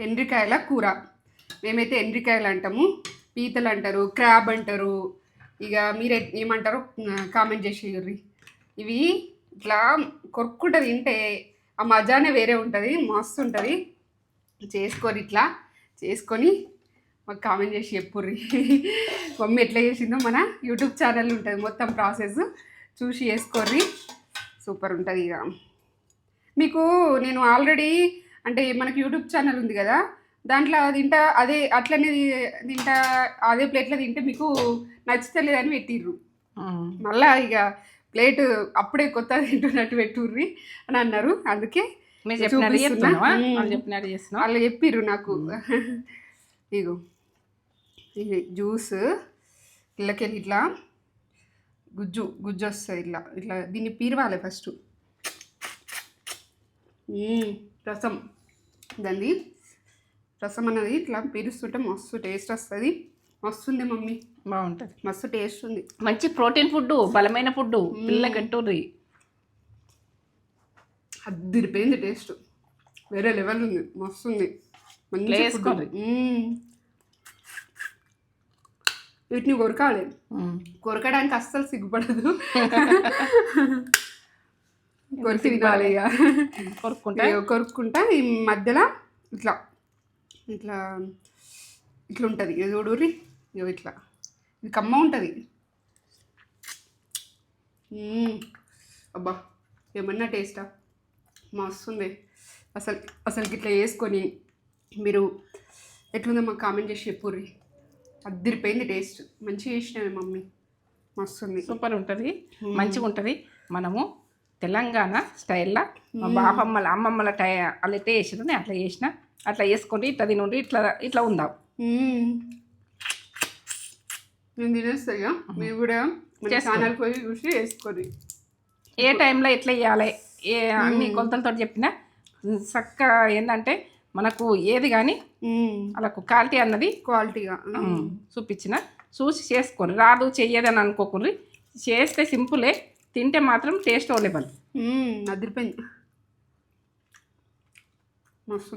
ఎండ్రికాయల కూర. మేమైతే ఎండ్రికాయలు అంటాము పీతలు అంటారు క్రాబ్ అంటారు. ఇక మీరు ఏమంటారో కామెంట్ చేసేయర్రి. ఇవి ఇట్లా కొరుక్కుంట తింటే ఆ మజానే వేరే ఉంటుంది మస్తు ఉంటుంది. చేసుకొని ఇట్లా చేసుకొని మాకు కామెంట్ చేసి చెప్పుర్రి. మమ్మీ ఎట్లా చేసిందో మన యూట్యూబ్ ఛానల్ ఉంటుంది మొత్తం ప్రాసెస్ చూసి చేసుకోర్రి. సూపర్ ఉంటుంది ఇక. మీకు నేను ఆల్రెడీ అంటే మనకి యూట్యూబ్ ఛానల్ ఉంది కదా దాంట్లో తింటా అదే అట్లనే తింటా అదే ప్లేట్లో తింటే మీకు నచ్చుతలేదని పెట్టిర్రు. మళ్ళా ఇక ప్లేట్ అప్పుడే కొత్త తింటున్నట్టు పెట్టుర్రి అని అన్నారు. అందుకే. వాళ్ళు చెప్పిర్రు నాకు. ఇగో. ఇది జ్యూస్ ఇళ్ళకెళ్ళి ఇట్లా గుజ్జు గుజ్జు వస్తుంది ఇట్లా ఇట్లా దీన్ని పీరవాలి ఫస్ట్. రసం. దాన్ని రసం అన్నది ఇట్లా పీరుస్తుంటే మస్తు టేస్ట్ వస్తుంది. మస్తుంది మమ్మీ. బాగుంటుంది. మస్తు టేస్ట్ ఉంది. మంచి ప్రోటీన్ ఫుడ్ బలమైన ఫుడ్ పిల్లకి గంటూరి అదిరిపోయింది టేస్ట్ వేరే లెవెల్ ఉంది. మస్తు ఉంది. మంచి. వీటిని కొరకాలి. కొరకడానికి అస్సలు సిగ్గుపడదు. కొరికి తినాలి. ఇక. కొరుక్కుంటా? కొరుక్కుంటా ఈ మధ్యలో ఇట్లా ఇట్లా ఇట్లా ఉంటుంది ఇది చూడుర్రి ఇగో ఇట్లా. ఇది కమ్మ ఉంటుంది. అబ్బా ఏమన్నా టేస్టా? మస్తుంది. అసలు అసలు ఇట్లా వేసుకొని మీరు ఎట్లుందో మాకు కామెంట్ చేసి చెప్పుర్రి అద్దరిపోయింది టేస్ట్. మంచిగా చేసినవి మమ్మీ. మస్తుంది. సూపర్ ఉంటుంది. మంచిగా ఉంటుంది మనము తెలంగాణ స్టైల్లో. మా బాపమ్మల అమ్మమ్మల టై వాళ్ళు ఎట్లా చేసినా నేను అట్లా చేసిన. అట్లా వేసుకొని ఇట్లా తినుండి ఇట్లా ఇట్లా ఉందాం. నేను తినేస్తా ఇక మీరు కూడా. ఛానల్ పోయి చూసి వేసుకోండి ఏ టైంలో ఎట్లా వేయాలి ఏ అన్ని కొలతలతో చెప్పిన. చక్కగా ఏంటంటే మనకు ఏది కానీ వాళ్ళకు క్వాలిటీ అన్నది క్వాలిటీగా చూపించిన. చూసి చేసుకోండి రాదు చెయ్యదని అనుకోకుండా చేస్తే సింపులే. తింటే మాత్రం టేస్ట్ అవైలబుల్. అదిరిపోయింది మస్తు